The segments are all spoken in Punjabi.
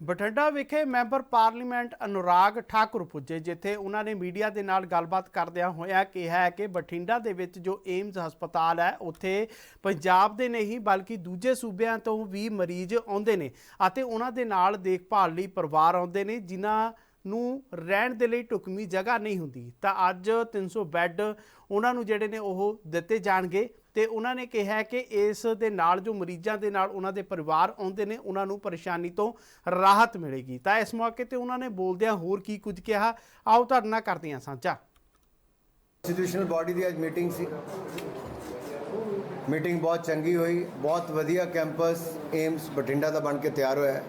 ਬਠਿੰਡਾ ਵਿਖੇ ਮੈਂਬਰ ਪਾਰਲੀਮੈਂਟ ਅਨੁਰਾਗ ਠਾਕੁਰ ਪੁੱਜੇ, ਜਿੱਥੇ ਉਹਨਾਂ ਨੇ ਮੀਡੀਆ ਦੇ ਨਾਲ ਗੱਲਬਾਤ ਕਰਦਿਆਂ ਹੋਇਆ ਕਿਹਾ ਹੈ ਕਿ ਬਠਿੰਡਾ ਦੇ ਵਿੱਚ ਜੋ ਏਮਜ਼ ਹਸਪਤਾਲ ਹੈ, ਉੱਥੇ ਪੰਜਾਬ ਦੇ ਨਹੀਂ, ਬਲਕਿ ਦੂਜੇ ਸੂਬਿਆਂ ਤੋਂ ਵੀ ਮਰੀਜ਼ ਆਉਂਦੇ ਨੇ ਅਤੇ ਉਹਨਾਂ ਦੇ ਨਾਲ ਦੇਖਭਾਲ ਲਈ ਪਰਿਵਾਰ ਆਉਂਦੇ ਨੇ, ਜਿਨ੍ਹਾਂ ਨੂੰ ਰਹਿਣ ਦੇ ਲਈ ਢੁਕਵੀਂ ਜਗ੍ਹਾ ਨਹੀਂ ਹੁੰਦੀ। ਤਾਂ ਅੱਜ 300 ਬੈੱਡ ਉਹਨਾਂ ਨੂੰ ਜਿਹੜੇ ਨੇ ਉਹ ਦਿੱਤੇ ਜਾਣਗੇ। ਤੇ ਉਹਨਾਂ ਨੇ ਕਿਹਾ ਕਿ ਇਸ ਦੇ ਨਾਲ ਜੋ ਮਰੀਜ਼ਾਂ ਦੇ ਨਾਲ ਉਹਨਾਂ ਦੇ ਪਰਿਵਾਰ ਆਉਂਦੇ ਨੇ, ਉਹਨਾਂ ਨੂੰ ਪਰੇਸ਼ਾਨੀ ਤੋਂ ਰਾਹਤ ਮਿਲੇਗੀ। ਤਾਂ ਇਸ ਮੌਕੇ ਤੇ ਉਹਨਾਂ ਨੇ ਬੋਲਦਿਆਂ ਹੋਰ ਕੀ ਕੁਝ ਕਿਹਾ, ਆਓ ਤੁਹਾਡੇ ਨਾਲ ਕਰਦੇ ਹਾਂ ਸਾਂਝਾ। ਇੰਸਟੀਟਿਊਸ਼ਨਲ ਬਾਡੀ ਦੀ ਅੱਜ ਮੀਟਿੰਗ ਸੀ। ਮੀਟਿੰਗ ਬਹੁਤ ਚੰਗੀ ਹੋਈ, ਬਹੁਤ ਵਧੀਆ ਕੈਂਪਸ ਏਮਸ ਬਠਿੰਡਾ ਦਾ ਬਣ ਕੇ ਤਿਆਰ ਹੋਇਆ ਹੈ।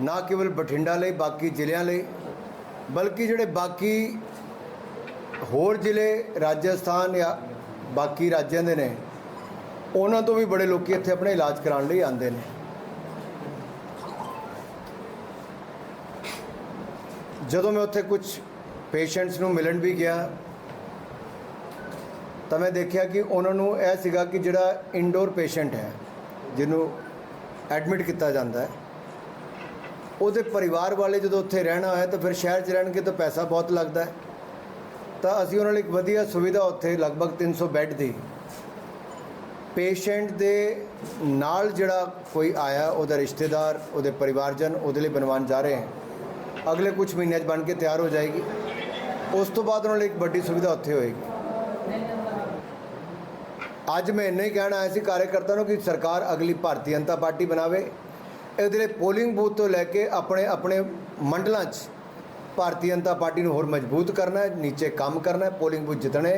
ਨਾ ਕੇਵਲ ਬਠਿੰਡਾ ਲਈ, ਬਾਕੀ ਜ਼ਿਲ੍ਹਿਆਂ ਲਈ, ਬਲਕਿ ਜਿਹੜੇ ਬਾਕੀ ਹੋਰ ਜ਼ਿਲ੍ਹੇ, ਰਾਜਸਥਾਨ ਜਾਂ ਬਾਕੀ ਰਾਜਾਂ ਦੇ ਨੇ, ਉਹਨਾਂ ਤੋਂ ਵੀ ਬੜੇ ਲੋਕੀ ਇੱਥੇ ਆਪਣੇ ਇਲਾਜ ਕਰਾਉਣ ਲਈ ਆਉਂਦੇ ਨੇ। ਜਦੋਂ ਮੈਂ ਉੱਥੇ ਕੁਝ ਪੇਸ਼ੈਂਟਸ ਨੂੰ ਮਿਲਣ ਵੀ ਗਿਆ, ਤਾਂ ਮੈਂ ਦੇਖਿਆ ਕਿ ਉਹਨਾਂ ਨੂੰ ਇਹ ਸੀਗਾ ਕਿ ਜਿਹੜਾ ਇਨਡੋਰ ਪੇਸ਼ੈਂਟ ਹੈ, ਜਿਹਨੂੰ ਐਡਮਿਟ ਕੀਤਾ ਜਾਂਦਾ ਹੈ, ਉਹਦੇ ਪਰਿਵਾਰ ਵਾਲੇ ਜਦੋਂ ਉੱਥੇ ਰਹਿਣਾ ਹੈ ਤਾਂ ਫਿਰ ਸ਼ਹਿਰ 'ਚ ਰਹਿਣਗੇ ਤਾਂ ਪੈਸਾ ਬਹੁਤ ਲੱਗਦਾ ਹੈ। ਤਾਂ ਅਸੀਂ ਉਹਨਾਂ ਲਈ ਇੱਕ ਵਧੀਆ ਸੁਵਿਧਾ ਉੱਥੇ ਲਗਭਗ 300 ਬੈੱਡ ਦੀ। ਪੇਸ਼ੈਂਟ ਦੇ ਨਾਲ ਜਿਹੜਾ ਕੋਈ ਆਇਆ, ਉਹਦਾ ਰਿਸ਼ਤੇਦਾਰ, ਉਹਦੇ ਪਰਿਵਾਰਜਨ, ਉਹਦੇ ਲਈ ਬਣਵਾਉਣ ਜਾ ਰਹੇ ਹਨ ਅਗਲੇ ਕੁਝ ਮਹੀਨਿਆਂ 'ਚ ਬਣ ਕੇ ਤਿਆਰ ਹੋ ਜਾਏਗੀ। ਉਸ ਤੋਂ ਬਾਅਦ ਉਹਨਾਂ ਲਈ ਇੱਕ ਵੱਡੀ ਸੁਵਿਧਾ ਉੱਥੇ ਹੋਏਗੀ। ਅੱਜ ਮੈਂ ਇੰਨਾ ਹੀ ਕਹਿਣਾ ਆਇਆ ਸੀ ਕਾਰਜਕਰਤਾ ਨੂੰ ਕਿ ਸਰਕਾਰ ਅਗਲੀ ਭਾਰਤੀ ਜਨਤਾ ਪਾਰਟੀ ਬਣਾਵੇ। ਇਹਦੇ ਲਈ ਪੋਲਿੰਗ ਬੂਥ ਤੋਂ ਲੈ ਕੇ ਆਪਣੇ ਆਪਣੇ ਮੰਡਲਾਂ 'ਚ ਭਾਰਤੀ ਜਨਤਾ ਪਾਰਟੀ ਨੂੰ ਹੋਰ ਮਜ਼ਬੂਤ ਕਰਨਾ ਹੈ, ਨੀਚੇ ਕੰਮ ਕਰਨਾ ਹੈ, ਪੋਲਿੰਗ ਬੂਥ ਜਿੱਤਣੇ